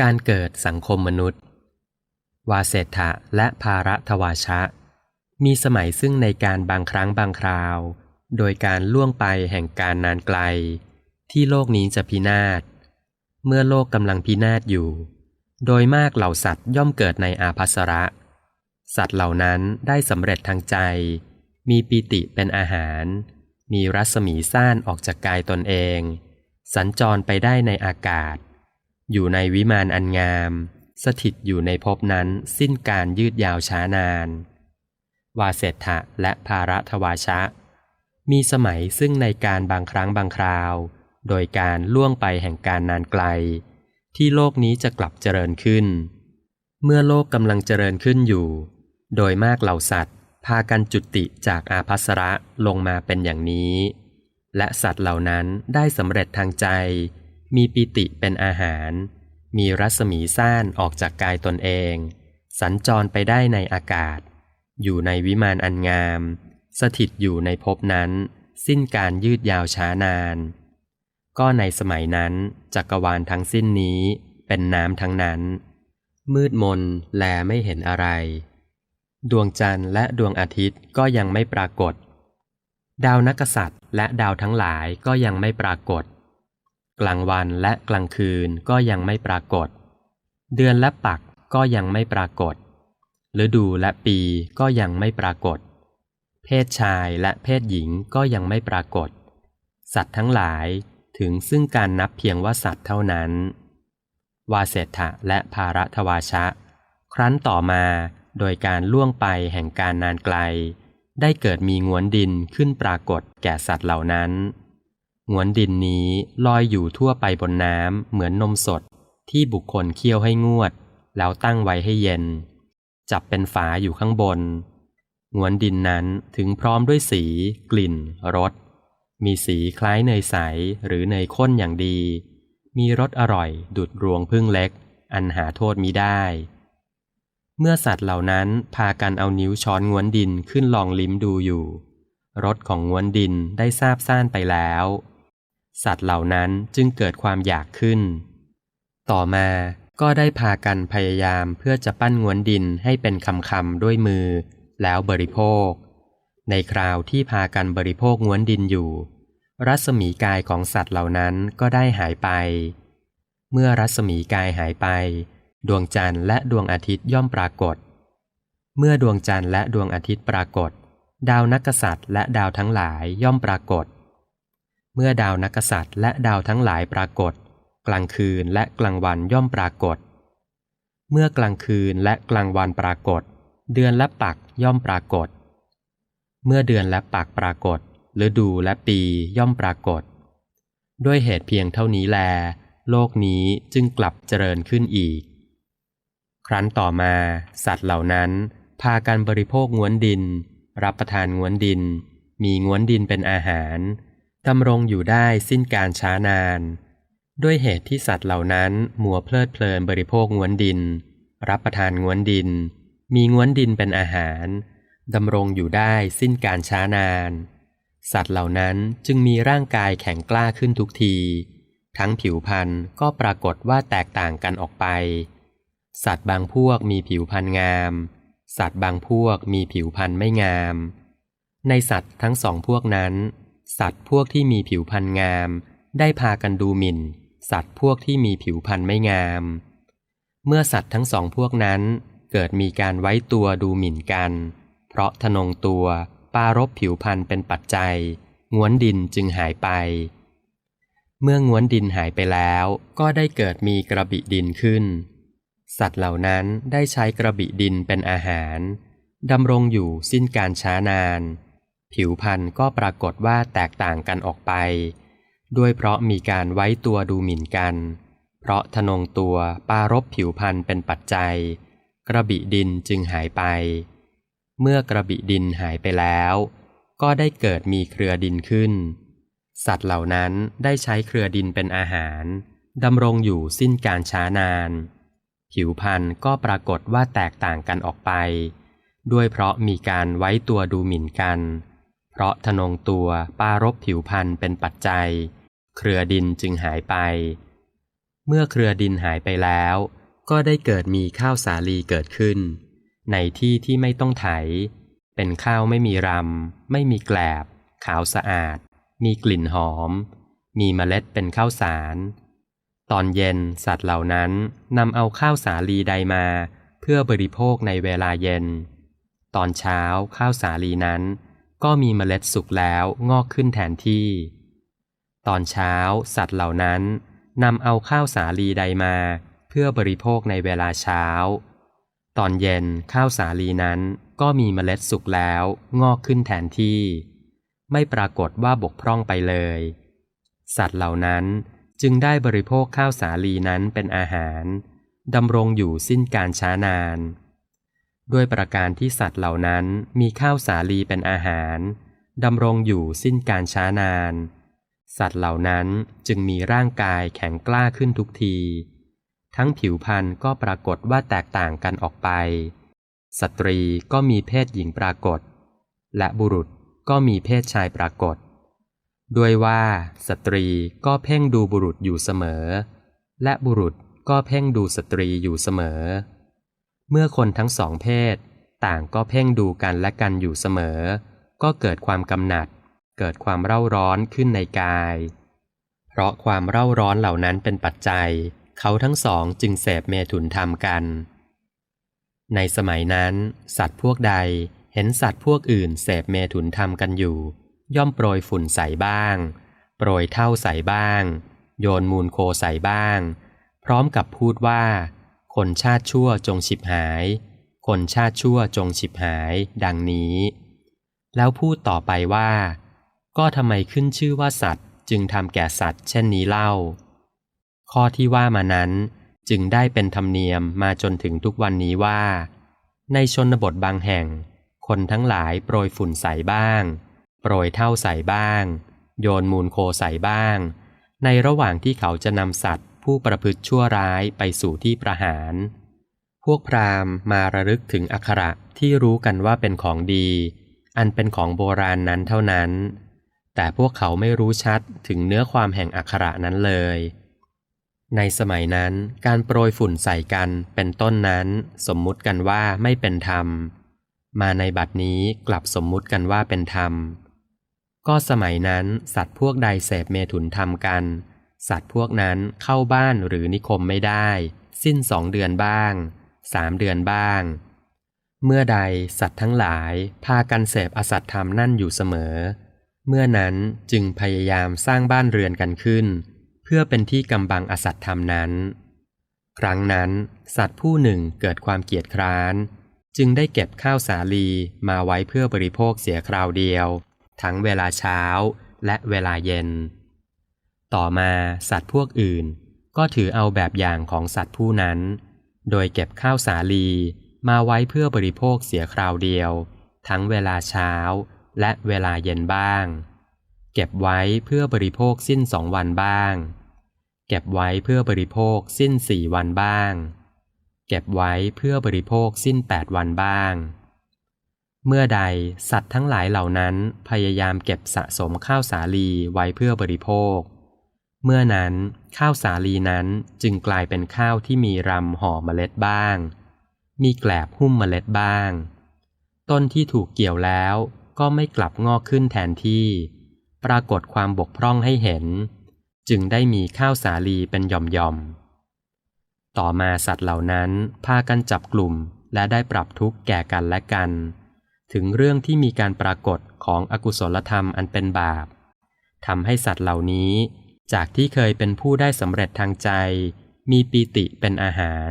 การเกิดสังคมมนุษย์ วาเศรษฐะและภาระทวาชะ มีสมัยซึ่งในการบางครั้งบางคราว โดยการล่วงไปแห่งการนานไกล ที่โลกนี้จะพินาศ เมื่อโลกกำลังพินาศอยู่ โดยมากเหล่าสัตว์ย่อมเกิดในอาภัสระ สัตว์เหล่านั้นได้สำเร็จทางใจ มีปิติเป็นอาหาร มีรัศมีซ่านออกจากกายตนเอง สัญจรไปได้ในอากาศ อยู่ในวิมานอันงาม สถิตอยู่ในภพนั้นสิ้นการยืดยาวช้านาน วาเศรษฐะและภาระทวาชะ มีสมัยซึ่งในการบางครั้งบางคราว โดยการล่วงไปแห่งการนานไกล ที่โลกนี้จะกลับเจริญขึ้น เมื่อโลกกำลังเจริญขึ้นอยู่ โดยมากเหล่าสัตว์ พากันจุติจากอาภัสระลงมาเป็นอย่างนี้ และสัตว์เหล่านั้นได้สำเร็จทางใจ มีปิติเป็นอาหาร มีรัศมีซ่านออกจากกายตนเอง สัญจรไปได้ในอากาศ อยู่ในวิมานอันงาม สถิตอยู่ในภพนั้น สิ้นการยืดยาวช้านาน ก็ในสมัยนั้นจักรวาลทั้งสิ้นนี้เป็นน้ำทั้งนั้น มืดมนแลไม่เห็นอะไร ดวงจันทร์และดวงอาทิตย์ก็ยังไม่ปรากฏ ดาวนักษัตริย์และดาวทั้งหลายก็ยังไม่ปรากฏ กลางวันและกลางคืนก็ยังไม่ปรากฏ เดือนและปักก็ยังไม่ปรากฏฤดูและปีก็ยังไม่ปรากฏ เพศชายและเพศหญิงก็ยังไม่ปรากฏ สัตว์ทั้งหลายถึงซึ่งการนับเพียงว่าสัตว์เท่านั้น วาเศรษฐะและภาระทวาชะ ครั้นต่อมาโดยการล่วงไปแห่งการนานไกล ได้เกิดมีงวนดินขึ้นปรากฏแก่สัตว์เหล่านั้น งวนดินนี้ลอยอยู่ทั่วไปบนน้ำเหมือนนมสดที่บุคคลเคี่ยวให้งวด แล้วตั้งไว้ให้เย็น จับเป็นฝาอยู่ข้างบนงวนดินนั้นถึงพร้อมด้วยสี กลิ่นรสมีสีคล้ายเนยใสหรือเนยข้นอย่างดี มีรสอร่อยดุดรวงพึ่งเล็ก อันหาโทษมิได้ เมื่อสัตว์เหล่านั้นพากันเอานิ้วช้อนงวนดินขึ้นลองลิ้มดูอยู่รสของงวนดินได้ทราบซ่านไปแล้ว สัตว์เหล่านั้นจึงเกิดความอยากขึ้น ต่อมาก็ได้พากันพยายามเพื่อจะปั้นงวนดินให้เป็นคำคำด้วยมือ แล้วบริโภค ในคราวที่พากันบริโภคงวนดินอยู่ รัศมีกายของสัตว์เหล่านั้นก็ได้หายไป เมื่อรัศมีกายหายไป ดวงจันทร์และดวงอาทิตย์ย่อมปรากฏ เมื่อดวงจันทร์และดวงอาทิตย์ปรากฏ ดาวนักษัตริย์และดาวทั้งหลายย่อมปรากฏ เมื่อดาวนักษัตริย์และดาวทั้งหลายปรากฏ กลางคืนและกลางวันย่อมปรากฏ เมื่อกลางคืนและกลางวันปรากฏ เดือนและปักย่อมปรากฏ เมื่อเดือนและปักปรากฏฤดูและปีย่อมปรากฏ ด้วยเหตุเพียงเท่านี้แล โลกนี้จึงกลับเจริญขึ้นอีก ครั้นต่อมา สัตว์เหล่านั้น พากันบริโภคงวนดิน รับประทานงวนดิน มีงวนดินเป็นอาหาร ดำรงอยู่ได้สิ้นการช้านาน ด้วยเหตุที่สัตว์เหล่านั้นมัวเพลิดเพลินบริโภคงวนดิน รับประทานงวนดิน มีงวนดินเป็นอาหารดำรงอยู่ได้สิ้นการช้านาน สัตว์เหล่านั้นจึงมีร่างกายแข็งกล้าขึ้นทุกที ทั้งผิวพรรณก็ปรากฏว่าแตกต่างกันออกไป สัตว์บางพวกมีผิวพรรณงาม สัตว์บางพวกมีผิวพรรณไม่งาม ในสัตว์ทั้งสองพวกนั้น สัตว์พวกที่มีผิวพรรณงาม ได้พากันดูหมิ่น สัตว์พวกที่มีผิวพรรณไม่งาม เมื่อสัตว์ทั้งสองพวกนั้น เกิดมีการไว้ตัวดูหมิ่นกัน เพราะทนงตัวปารบผิวพรรณเป็นปัจจัยงวนดินจึงหายไป เมื่องวนดินหายไปแล้วก็ได้เกิดมีกระบิดินขึ้น สัตว์เหล่านั้นได้ใช้กระบิดินเป็นอาหารดำรงอยู่สิ้นการช้านาน ผิวพรรณก็ปรากฏว่าแตกต่างกันออกไป ด้วยเพราะมีการไว้ตัวดูหมิ่นกัน เพราะทนงตัวปารบผิวพรรณเป็นปัจจัย กระบิดินจึงหายไป เมื่อกระบิดินหายไปแล้ว ก็ได้เกิดมีเครือดินขึ้น สัตว์เหล่านั้นได้ใช้เครือดินเป็นอาหารดำรงอยู่สิ้นการช้านาน ผิวพรรณก็ปรากฏว่าแตกต่างกันออกไป ด้วยเพราะมีการไว้ตัวดูหมิ่นกัน เพราะทนงตัวปารบผิวพรรณเป็นปัจจัย เครือดินจึงหายไป เมื่อเครือดินหายไปแล้ว ก็ได้เกิดมีข้าวสาลีเกิดขึ้น ในที่ที่ไม่ต้องไถ เป็นข้าวไม่มีรำ ไม่มีแกลบ ขาวสะอาด มีกลิ่นหอม มีเมล็ดเป็นข้าวสาร ตอนเย็นสัตว์เหล่านั้นนำเอาข้าวสาลีใดมา เพื่อบริโภคในเวลาเย็น ตอนเช้าข้าวสาลีนั้น ก็มีเมล็ดสุกแล้วงอกขึ้นแทนที่ ตอนเช้าสัตว์เหล่านั้นนำเอาข้าวสาลีใดมา เพื่อบริโภคในเวลาเช้า ตอนเย็นข้าวสาลีนั้นก็มีเมล็ดสุกแล้วงอกขึ้นแทนที่ ไม่ปรากฏว่าบกพร่องไปเลย สัตว์เหล่านั้นจึงได้บริโภคข้าวสาลีนั้นเป็นอาหารดำรงอยู่สิ้นการช้านาน ด้วยประการที่สัตว์เหล่านั้นมีข้าวสาลีเป็นอาหารดำรงอยู่สิ้นการช้านาน สัตว์เหล่านั้นจึงมีร่างกายแข็งกล้าขึ้นทุกที ทั้งผิวพรรณก็ปรากฏว่าแตกต่างกันออกไป สตรีก็มีเพศหญิงปรากฏ และบุรุษก็มีเพศชายปรากฏ ด้วยว่าสตรีก็เพ่งดูบุรุษอยู่เสมอ และบุรุษก็เพ่งดูสตรีอยู่เสมอ เมื่อคนทั้งสองเพศ ต่างก็เพ่งดูกันและกันอยู่เสมอ ก็เกิดความกำหนัด เกิดความเร่าร้อนขึ้นในกาย เพราะความเร่าร้อนเหล่านั้นเป็นปัจจัย เขาทั้งสองจึงเสพเมถุนธรรมกัน ในสมัยนั้น สัตว์พวกใดเห็นสัตว์พวกอื่นเสพเมถุนธรรมกันอยู่ ย่อมโปรยฝุ่นใส่บ้าง โปรยเท่าใส่บ้าง โยนมูลโคใส่บ้าง พร้อมกับพูดว่า คนชาติชั่วจงฉิบหาย คนชาติชั่วจงฉิบหาย ดังนี้ แล้วพูดต่อไปว่า ก็ทำไมขึ้นชื่อว่าสัตว์ จึงทำแก่สัตว์ เช่นนี้เล่า ข้อที่ว่ามานั้นจึงได้เป็นธรรมเนียมมาจนถึงทุกวันนี้ว่า ในชนบทบางแห่ง คนทั้งหลายโปรยฝุ่นใส่บ้าง โปรยเท่าใส่บ้าง โยนมูลโคใส่บ้าง ในระหว่างที่เขาจะนำสัตว์ ผู้ประพฤติชั่วร้ายไปสู่ที่ประหาร พวกพราหมณ์มาระลึกถึงอักขระที่รู้กันว่าเป็นของดี อันเป็นของโบราณนั้นเท่านั้น แต่พวกเขาไม่รู้ชัดถึงเนื้อความแห่งอักขระนั้นเลย ในสมัยนั้นการโปรยฝุ่นใส่กันเป็นต้นนั้น สมมุติกันว่าไม่เป็นธรรม มาในบัดนี้กลับสมมุติกันว่าเป็นธรรม ก็สมัยนั้นสัตว์พวกใดเสพเมถุนธรรมกัน สัตว์พวกนั้นเข้าบ้านหรือนิคมไม่ได้ สิ้นสองเดือนบ้างสามเดือนบ้าง เมื่อใดสัตว์ทั้งหลายพากันเสพอสัตธรรมนั่นอยู่เสมอ เมื่อนั้นจึงพยายามสร้างบ้านเรือนกันขึ้น เพื่อเป็นที่กำบังอสัตธรรมนั้น ครั้งนั้น สัตว์ผู้หนึ่งเกิดความเกียจคร้าน จึงได้เก็บข้าวสาลีมาไว้เพื่อบริโภคเสียคราวเดียว ทั้งเวลาเช้าและเวลาเย็น ต่อมาสัตว์พวกอื่น ก็ถือเอาแบบอย่างของสัตว์ผู้นั้น โดยเก็บข้าวสาลีมาไว้เพื่อบริโภคเสียคราวเดียว ทั้งเวลาเช้าและเวลาเย็นบ้าง เก็บไว้เพื่อบริโภคสิ้นสองวันบ้าง เก็บไว้เพื่อบริโภคสิ้นสี่วันบ้าง เก็บไว้เพื่อบริโภคสิ้นแปดวันบ้าง เมื่อใดสัตว์ทั้งหลายเหล่านั้นพยายามเก็บสะสมข้าวสาลีไว้เพื่อบริโภค เมื่อนั้นข้าวสาลีนั้นจึงกลายเป็นข้าวที่มีรำห่อเมล็ดบ้าง มีแกลบหุ้มเมล็ดบ้าง ต้นที่ถูกเกี่ยวแล้วก็ไม่กลับงอกขึ้นแทนที่ ปรากฏความบกพร่องให้เห็น จึงได้มีข้าวสาลีเป็นหย่อมๆ ต่อมาสัตว์เหล่านั้นพากันจับกลุ่มและได้ปรับทุกข์แก่กันและกัน ถึงเรื่องที่มีการปรากฏของอกุศลธรรมอันเป็นบาปทำให้สัตว์เหล่านี้ จากที่เคยเป็นผู้ได้สำเร็จทางใจ มีปีติเป็นอาหาร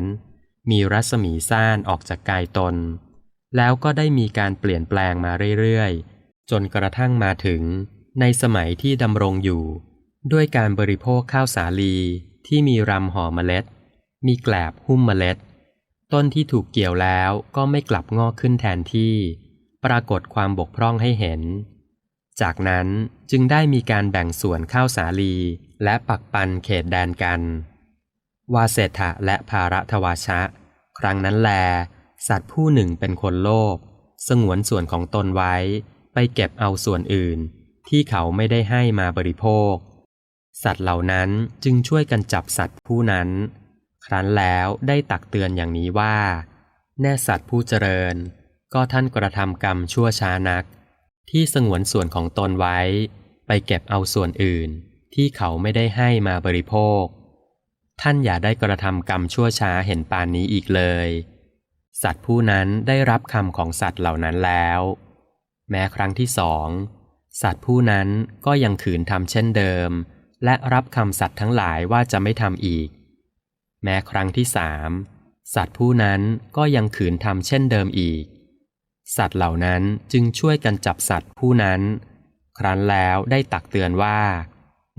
มีรัศมีซ่านออกจากกายตน แล้วก็ได้มีการเปลี่ยนแปลงมาเรื่อยๆ จนกระทั่งมาถึง ในสมัยที่ดำรงอยู่ ด้วยการบริโภคข้าวสาลีที่มีรำห่อเมล็ด มีแกลบหุ้มเมล็ด ต้นที่ถูกเกี่ยวแล้วก็ไม่กลับงอกขึ้นแทนที่ ปรากฏความบกพร่องให้เห็น จากนั้นจึงได้มีการแบ่งส่วนข้าวสาลี และปักปันเขตแดนกัน วาเศรษฐะและภาระทวาชะ ครั้งนั้นแล สัตว์ผู้หนึ่งเป็นคนโลภสงวนส่วนของตนไว้ ไปเก็บเอาส่วนอื่น ที่เขาไม่ได้ให้มาบริโภค สัตว์เหล่านั้นจึงช่วยกันจับสัตว์ผู้นั้น ครั้นแล้วได้ตักเตือนอย่างนี้ว่า แน่สัตว์ผู้เจริญ ก็ท่านกระทำกรรมชั่วช้านัก ที่สงวนส่วนของตนไว้ ไปเก็บเอาส่วนอื่น ที่เขาไม่ได้ให้มาบริโภค ท่านอย่าได้กระทำกรรมชั่วช้าเห็นปานนี้อีกเลย สัตว์ผู้นั้นได้รับคำของสัตว์เหล่านั้นแล้ว แม้ครั้งที่สองสัตว์ผู้นั้นก็ยังขืนทำเช่นเดิม และรับคำสัตว์ทั้งหลายว่าจะไม่ทำอีก แม้ครั้งที่สามสัตว์ผู้นั้นก็ยังขืนทำเช่นเดิมอีก สัตว์เหล่านั้นจึงช่วยกันจับสัตว์ผู้นั้น ครั้นแล้วได้ตักเตือนว่า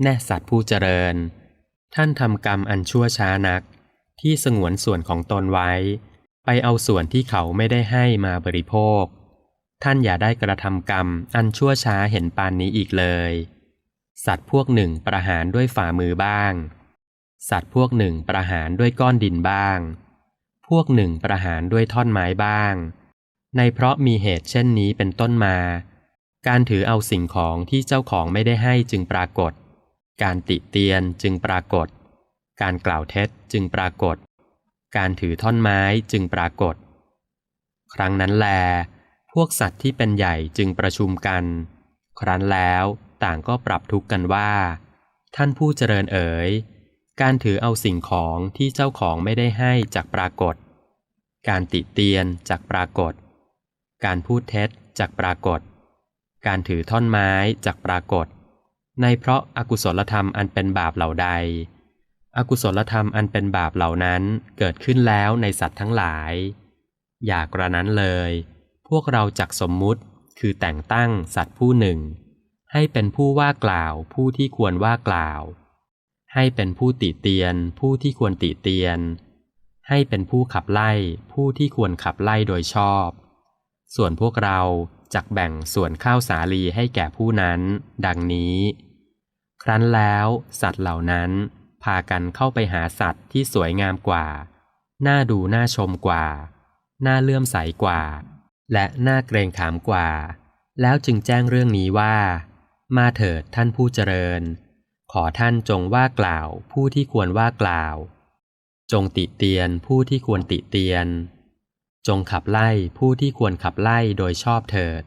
แน่สัตว์ผู้เจริญ ท่านทำกรรมอันชั่วช้านัก ที่สงวนส่วนของตนไว้ ไปเอาส่วนที่เขาไม่ได้ให้มาบริโภค ท่านอย่าได้กระทำกรรมอันชั่วช้าเห็นปานนี้อีกเลย สัตว์พวกหนึ่งประหารด้วยฝ่ามือบ้าง สัตว์พวกหนึ่งประหารด้วยก้อนดินบ้าง พวกหนึ่งประหารด้วยท่อนไม้บ้าง ในเพราะมีเหตุเช่นนี้เป็นต้นมา การถือเอาสิ่งของที่เจ้าของไม่ได้ให้จึงปรากฏ การติเตียนจึงปรากฏ การกล่าวเท็จจึงปรากฏ การถือท่อนไม้จึงปรากฏ ครั้งนั้นแล พวกสัตว์ที่เป็นใหญ่จึงประชุมกัน ครั้นแล้วต่างก็ปรับทุกข์กันว่า ท่านผู้เจริญเอ๋ย การถือเอาสิ่งของที่เจ้าของไม่ได้ให้จากปรากฏ การติเตียนจากปรากฏ การพูดเท็จจากปรากฏ การถือท่อนไม้จากปรากฏ ในเพราะอากุศลธรรมอันเป็นบาปเหล่าใด อกุศลธรรมอันเป็นบาปเหล่านั้นเกิดขึ้นแล้วในสัตว์ทั้งหลาย อย่ากระนั้นเลย พวกเราจักสมมุติคือแต่งตั้งสัตว์ผู้หนึ่ง ให้เป็นผู้ว่ากล่าวผู้ที่ควรว่ากล่าว ให้เป็นผู้ติเตียนผู้ที่ควรติเตียน ให้เป็นผู้ขับไล่ผู้ที่ควรขับไล่โดยชอบ ส่วนพวกเรา จักแบ่งส่วนข้าวสาลีให้แก่ผู้นั้น ดังนี้ ครั้นแล้วสัตว์เหล่านั้น พากันเข้าไปหาสัตว์ที่สวยงามกว่า น่าดูน่าชมกว่า น่าเลื่อมใสกว่า และน่าเกรงขามกว่า แล้วจึงแจ้งเรื่องนี้ว่า มาเถิดท่านผู้เจริญ ขอท่านจงว่ากล่าวผู้ที่ควรว่ากล่าว จงติเตียนผู้ที่ควรติเตียน จงขับไล่ผู้ที่ควรขับไล่โดยชอบเถิด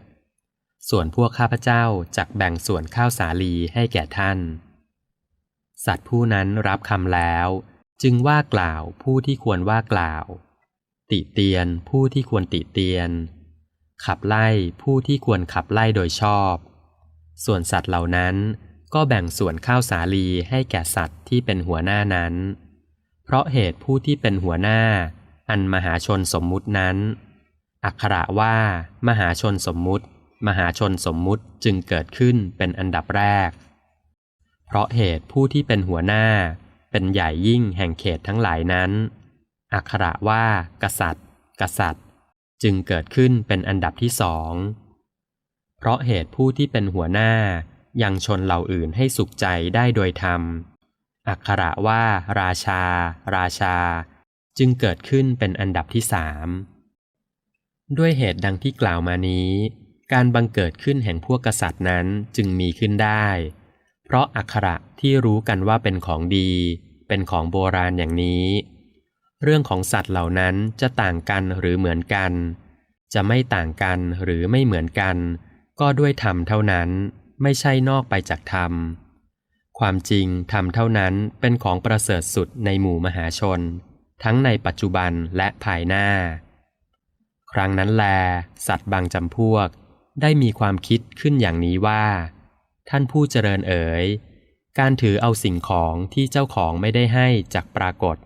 ส่วนพวกข้าพเจ้าจักแบ่งส่วนข้าวสาลีให้แก่ท่าน สัตว์ผู้นั้นรับคำแล้ว จึงว่ากล่าวผู้ที่ควรว่ากล่าว ติเตียนผู้ที่ควรติเตียน ขับไล่ผู้ที่ควรขับไล่โดยชอบ ส่วนสัตว์เหล่านั้นก็แบ่งส่วนข้าวสาลีให้แก่สัตว์ที่เป็นหัวหน้านั้น เพราะเหตุผู้ที่เป็นหัวหน้า อันมหาชนสมมุตินั้น อักขระว่า มหาชนสมมุติ มหาชนสมมุติจึงเกิดขึ้นเป็นอันดับแรก เพราะเหตุผู้ที่เป็นหัวหน้า เป็นใหญ่ยิ่งแห่งเขตทั้งหลายนั้น อักขระว่า กษัตริย์ กษัตริย์ จึงเกิดขึ้นเป็นอันดับที่สอง เพราะเหตุผู้ที่เป็นหัวหน้ายังชนเหล่าอื่นให้สุขใจได้โดยธรรม อักขระว่า ราชา ราชา จึงเกิดขึ้นเป็นอันดับที่สามด้วยเหตุดังที่กล่าวมานี้ การบังเกิดขึ้นแห่งพวกกษัตริย์นั้นจึงมีขึ้นได้ เพราะอักขระที่รู้กันว่าเป็นของดี เป็นของโบราณอย่างนี้ เรื่องของสัตว์เหล่านั้นจะต่างกันหรือเหมือนกัน จะไม่ต่างกันหรือไม่เหมือนกัน ก็ด้วยธรรมเท่านั้นไม่ใช่นอกไปจากธรรม ความจริงธรรมเท่านั้นเป็นของประเสริฐสุดในหมู่มหาชน ทั้งในปัจจุบันและภายหน้า ครั้งนั้นแล สัตว์บางจำพวก ได้มีความคิดขึ้นอย่างนี้ว่า ท่านผู้เจริญเอ๋ย การถือเอาสิ่งของที่เจ้าของไม่ได้ให้จากปรากฏ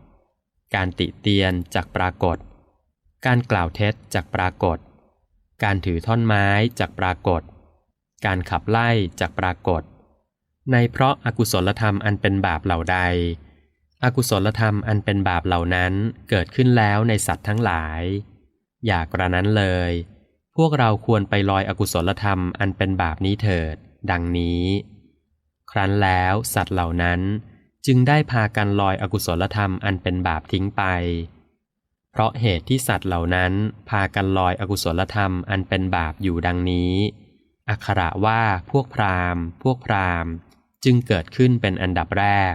การติเตียนจากปรากฏ การกล่าวเท็จจากปรากฏ การถือท่อนไม้จากปรากฏ การขับไล่จากปรากฏ ในเพราะอากุศลธรรมอันเป็นบาปเหล่าใด อกุศลธรรมอันเป็นบาปเหล่านั้นเกิดขึ้นแล้วในสัตว์ทั้งหลาย อย่ากระนั้นเลย พวกเราควรไปลอยอกุศลธรรมอันเป็นบาปนี้เถิด ดังนี้ ครั้นแล้วสัตว์เหล่านั้นจึงได้พากันลอยอกุศลธรรมอันเป็นบาปทิ้งไป เพราะเหตุที่สัตว์เหล่านั้นพากันลอยอกุศลธรรมอันเป็นบาปอยู่ดังนี้ อักขระว่าพวกพราหมณ์ พวกพราหมณ์ จึงเกิดขึ้นเป็นอันดับแรก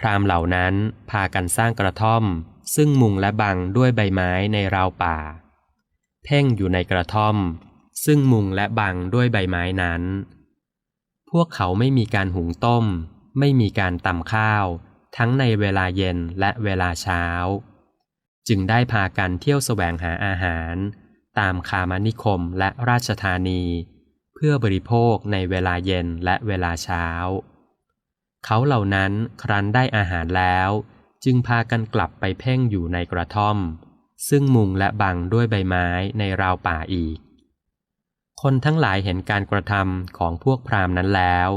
พราหมณ์เหล่านั้นพากันสร้างกระท่อม ซึ่งมุงและบังด้วยใบไม้ในราวป่า เพ่งอยู่ในกระท่อม ซึ่งมุงและบังด้วยใบไม้นั้น พวกเขาไม่มีการหุงต้ม ไม่มีการตำข้าว ทั้งในเวลาเย็นและเวลาเช้า จึงได้พากันเที่ยวแสวงหาอาหาร ตามคามานิคมและราชธานี เพื่อบริโภคในเวลาเย็นและเวลาเช้า เขาเหล่านั้นครั้นได้อาหารแล้ว จึงพากันกลับไปเพ่งอยู่ในกระท่อม ซึ่งมุงและบังด้วยใบไม้ในราวป่าอีก คนทั้งหลายเห็นการกระทำของพวกพราหมณ์นั้นแล้ว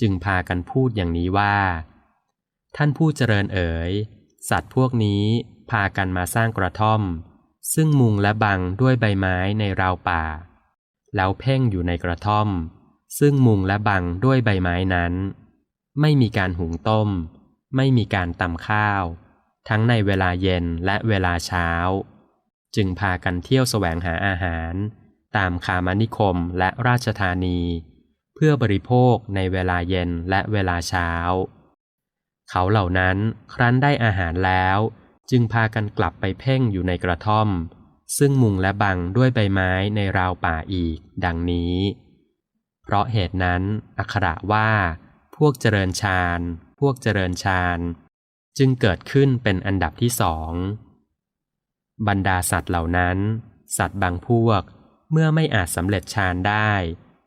จึงพากันพูดอย่างนี้ว่า ท่านผู้เจริญเอ๋ย สัตว์พวกนี้พากันมาสร้างกระท่อม ซึ่งมุงและบังด้วยใบไม้ในราวป่า แล้วเพ่งอยู่ในกระท่อม ซึ่งมุงและบังด้วยใบไม้นั้น ไม่มีการหุงต้ม ไม่มีการตำข้าว ทั้งในเวลาเย็นและเวลาเช้า จึงพากันเที่ยวแสวงหาอาหาร ตามคามานิคมและราชธานี เพื่อบริโภคในเวลาเย็นและเวลาเช้า เขาเหล่านั้นครั้นได้อาหารแล้ว จึงพากันกลับไปเพ่งอยู่ในกระท่อม ซึ่งมุงและบังด้วยใบไม้ในราวป่าอีก ดังนี้ เพราะเหตุนั้นอักขระว่า พวกเจริญฌาน พวกเจริญฌาน จึงเกิดขึ้นเป็นอันดับที่สอง บรรดาสัตว์เหล่านั้น สัตว์บางพวกเมื่อไม่อาจสำเร็จฌานได้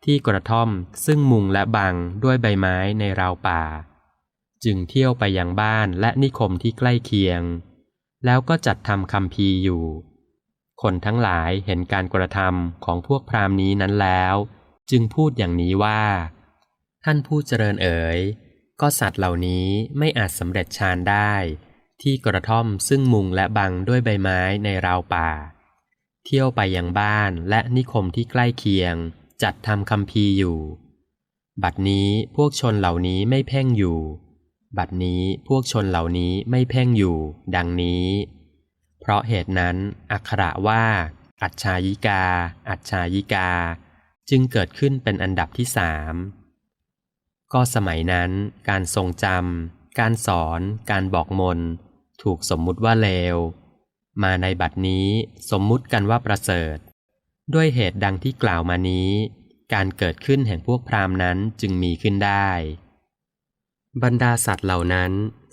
ที่กระท่อมซึ่งมุงและบังด้วยใบไม้ในราวป่า จึงเที่ยวไปยังบ้านและนิคมที่ใกล้เคียง แล้วก็จัดทำคำพีอยู่ คนทั้งหลายเห็นการกระทำของพวกพราหมณ์นี้นั้นแล้ว จึงพูดอย่างนี้ว่า ท่านผู้เจริญเอ๋ย ก็สัตว์เหล่านี้ไม่อาจสำเร็จฌานได้ ที่กระท่อมซึ่งมุงและบังด้วยใบไม้ในราวป่า เที่ยวไปยังบ้านและนิคมที่ใกล้เคียง จัดทำคำพีอยู่ บัดนี้พวกชนเหล่านี้ไม่เพ่งอยู่ บัดนี้พวกชนเหล่านี้ไม่เพ่งอยู่ ดังนี้ เพราะเหตุนั้น อักขระว่า อัจฉายิกา อัจฉายิกา จึงเกิดขึ้นเป็นอันดับที่สาม ก็สมัยนั้น การทรงจำการสอน การบอกมน ถูกสมมุติว่าเลว มาในบัดนี้สมมุติกันว่าประเสริฐ ด้วยเหตุดังที่กล่าวมานี้ การเกิดขึ้นแห่งพวกพราหมณ์นั้นจึงมีขึ้นได้ บรรดาสัตว์เหล่านั้น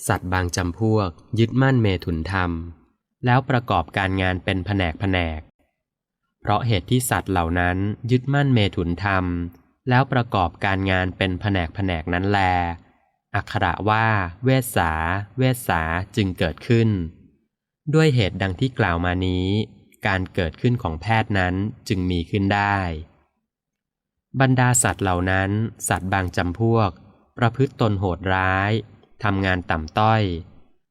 สัตว์บางจำพวก ยึดมั่นเมถุนธรรม แล้วประกอบการงานเป็นแผนกแผนก เพราะเหตุที่สัตว์เหล่านั้นยึดมั่นเมถุนธรรม แล้วประกอบการงานเป็นแผนกแผนกนั้นแล อักขระว่า เวสสาเวสสาจึงเกิดขึ้น ด้วยเหตุดังที่กล่าวมานี้ การเกิดขึ้นของแพทย์นั้นจึงมีขึ้นได้ บรรดาสัตว์เหล่านั้น สัตว์บางจำพวก ประพฤติตนโหดร้ายทำงานต่ำต้อย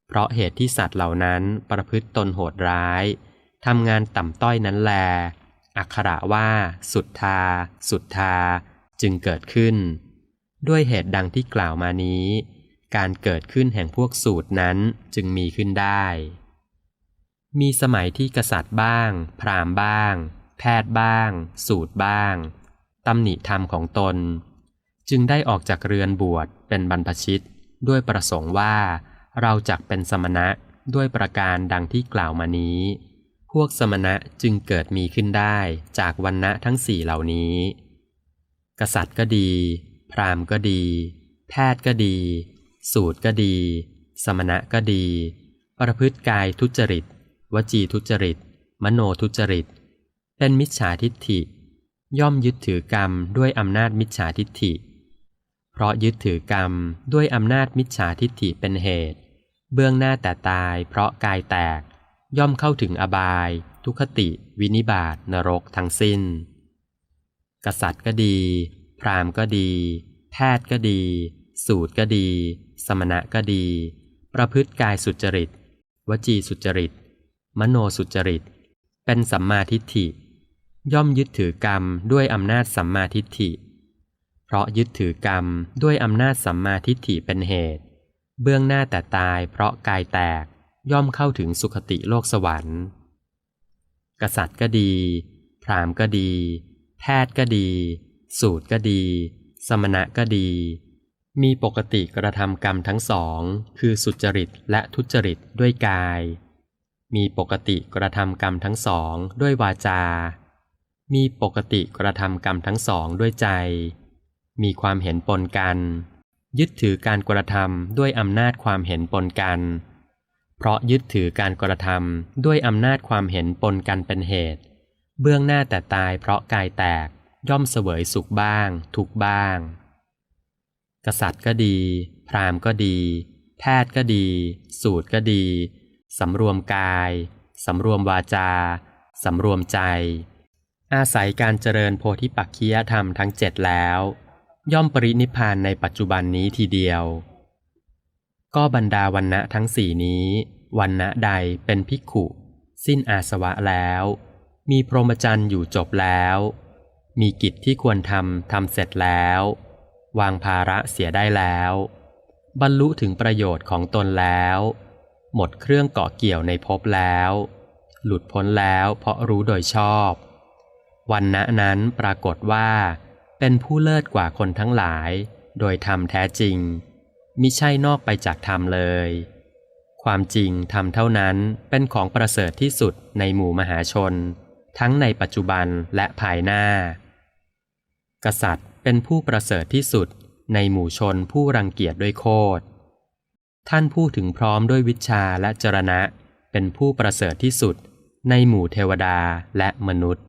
เพราะเหตุที่สัตว์เหล่านั้นประพฤติตนโหดร้ายทำงานต่ำต้อยนั้นแล อักขระว่า สุดทา สุดทา จึงเกิดขึ้น ด้วยเหตุดังที่กล่าวมานี้ การเกิดขึ้นแห่งพวกสูตรนั้นจึงมีขึ้นได้ มีสมัยที่กษัตริย์บ้าง พราหมณ์บ้าง แพทย์บ้าง สูตรบ้างตำหนิธรรมของตน จึงได้ออกจากเรือนบวชเป็นบรรพชิต ด้วยประสงค์ว่า เราจักเป็นสมณะด้วยประการดังที่กล่าวมานี้ พวกสมณะจึงเกิดมีขึ้นได้จากวันณะทั้งสี่เหล่านี้ กษัตริย์ก็ดี พราหมณ์ก็ดี แพทย์ก็ดี สูตรก็ดี สมณะก็ดี ประพฤติกายทุจริต วจีทุจริต มโนทุจริต เป็นมิจฉาทิฏฐิ ย่อมยึดถือกรรมด้วยอำนาจมิจฉาทิฏฐิ เพราะยึดถือกรรมด้วยอำนาจมิจฉาทิฏฐิเป็นเหตุ เบื้องหน้าแต่ตายเพราะกายแตก ย่อมเข้าถึงอบาย ทุคติ วินิบาตนรกทั้งสิ้น กษัตริย์ก็ดี พราหมณ์ก็ดี แพทย์ก็ดี สูตรก็ดี สมณะก็ดี ประพฤติกายสุจริต วจีสุจริต มโนสุจริต เป็นสัมมาทิฏฐิ ย่อมยึดถือกรรมด้วยอำนาจสัมมาทิฏฐิ เพราะยึดถือกรรมด้วยอำนาจสัมมาทิฏฐิเป็นเหตุ เบื้องหน้าแต่ตายเพราะกายแตกย่อมเข้าถึงสุคติโลกสวรรค์ กษัตริย์ก็ดี พราหมณ์ก็ดี แพทย์ก็ดี สูตรก็ดี สมณะก็ดี มีปกติกระทำกรรมทั้งสอง คือสุจริตและทุจริตด้วยกาย มีปกติกระทำกรรมทั้งสองด้วยวาจา มีปกติกระทำกรรมทั้งสองด้วยใจ มีความเห็นปนกัน ยึดถือการกระทำด้วยอำนาจความเห็นปนกันเพราะยึดถือการกระทำด้วยอำนาจความเห็นปนกันเป็นเหตุ เบื้องหน้าแต่ตายเพราะกายแตกย่อมเสวยสุขบ้าง ทุกบ้าง กษัตริย์ก็ดี พราหมณ์ก็ดี แพทย์ก็ดี สูตรก็ดีสำรวมกายสำรวมวาจาสำรวมใจ อาศัยการเจริญโพธิปักคียธรรมทั้งเจ็ดแล้ว ย่อมปรินิพพานในปัจจุบันนี้ทีเดียว ก็บรรดาวันณะทั้งสี่นี้วันณะใดเป็นภิกขุ สิ้นอาสวะแล้ว มีพรหมจรรย์อยู่จบแล้ว มีกิจที่ควรทำทำเสร็จแล้ว วางภาระเสียได้แล้ว บรรลุถึงประโยชน์ของตนแล้ว หมดเครื่องเกาะเกี่ยวในภพแล้ว หลุดพ้นแล้วเพราะรู้โดยชอบ วันณะนั้นปรากฏว่า เป็นผู้เลิศกว่าคนทั้งหลาย โดยธรรมแท้จริงมิใช่นอกไปจากธรรมเลย ความจริงธรรมเท่านั้นเป็นของประเสริฐที่สุดในหมู่มหาชน ทั้งในปัจจุบันและภายหน้า กษัตริย์เป็นผู้ประเสริฐที่สุดในหมู่ชนผู้รังเกียจด้วยโคตรท่านผู้ถึงพร้อมด้วยวิชาและจรณะ เป็นผู้ประเสริฐที่สุดในหมู่เทวดาและมนุษย์